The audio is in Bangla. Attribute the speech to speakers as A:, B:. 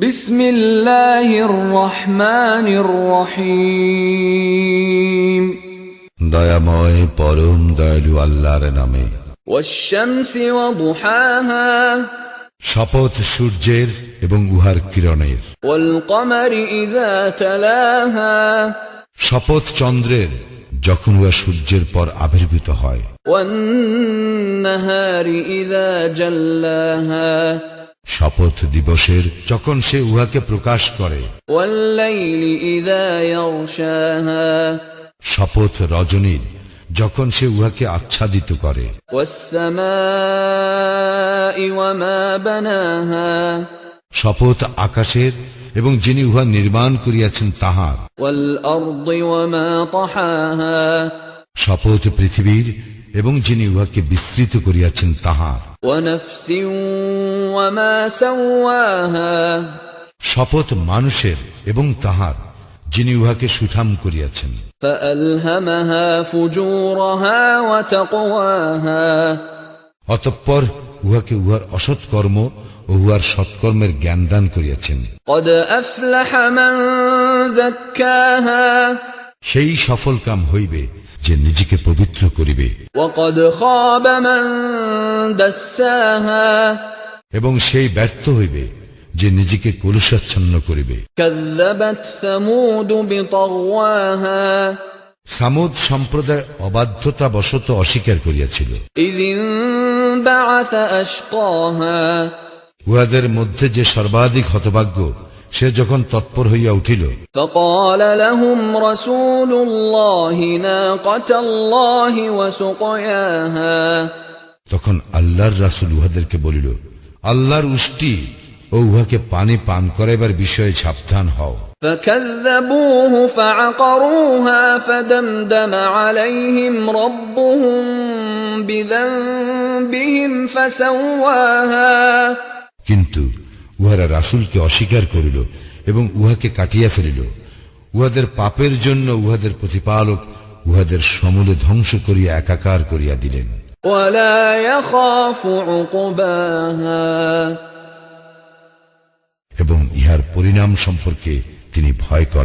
A: বিসমিল্লাহির রহমানির রহিম।
B: দয়াময় পরম দয়ালু আল্লাহর নামে।
A: ওয়াশ-শামসি ওয়া
B: শপথ সূর্যের এবং উহার কিরণের। শপথ চন্দ্রের যখন উহা সূর্যের পর আবির্ভূত হয়।
A: নাহারি জাল্লাহা।
B: শপথ দিবসের যখন সে উহাকে প্রকাশ করে। শপথ রজনীর যখন সে উহাকে আচ্ছাদিত করে। শপথ আকাশের এবং যিনি উহা নির্মাণ করিয়াছেন তাহার। শপথ পৃথিবীর এবং যিনি উহাকে বিস্তৃত করিয়াছেন তাহার। শপথ মানুষের এবং তাহার যিনি উহাকে সুঠাম করিয়াছেন। অতঃপর উহাকে উহার অসৎ কর্ম ও উহার সৎকর্মের জ্ঞান দান করিয়াছেন। সেই সফল কাম হইবে যে নিজেকে পবিত্র করিবে। এবং সেই ব্যর্থ হইবে যে নিজেকে কলুষাচ্ছন্ন করিবে। সামুদ সম্প্রদায় অবাধ্যতা বশত অস্বীকার করিয়াছিল। উহাদের মধ্যে যে সর্বাধিক হতভাগ্য সে যখন তৎপর হইয়া উঠিল
A: فقال لهم رسول الله ناقة الله وسقياها
B: তখন আল্লাহর রাসূল উহাদেরকে বলিল আল্লাহর উষ্টি ও উহাকে পানি পান করাইবার বিষয়ে সাবধান হও
A: فكذبوه فعقروها فدمدم عليهم ربهم بذنبهم فسواها
B: কিন্তু উহারা রাসুলকে অস্বীকার করিল এবং উহাকে কাটিয়া ফেলিল। উহাদের পাপের জন্য উহাদের প্রতিপালক উহাদের সমূলে ধ্বংস করিয়া একাকার করিয়া দিলেন। এবং ইহার পরিণাম সম্পর্কে তিনি ভয় করেন।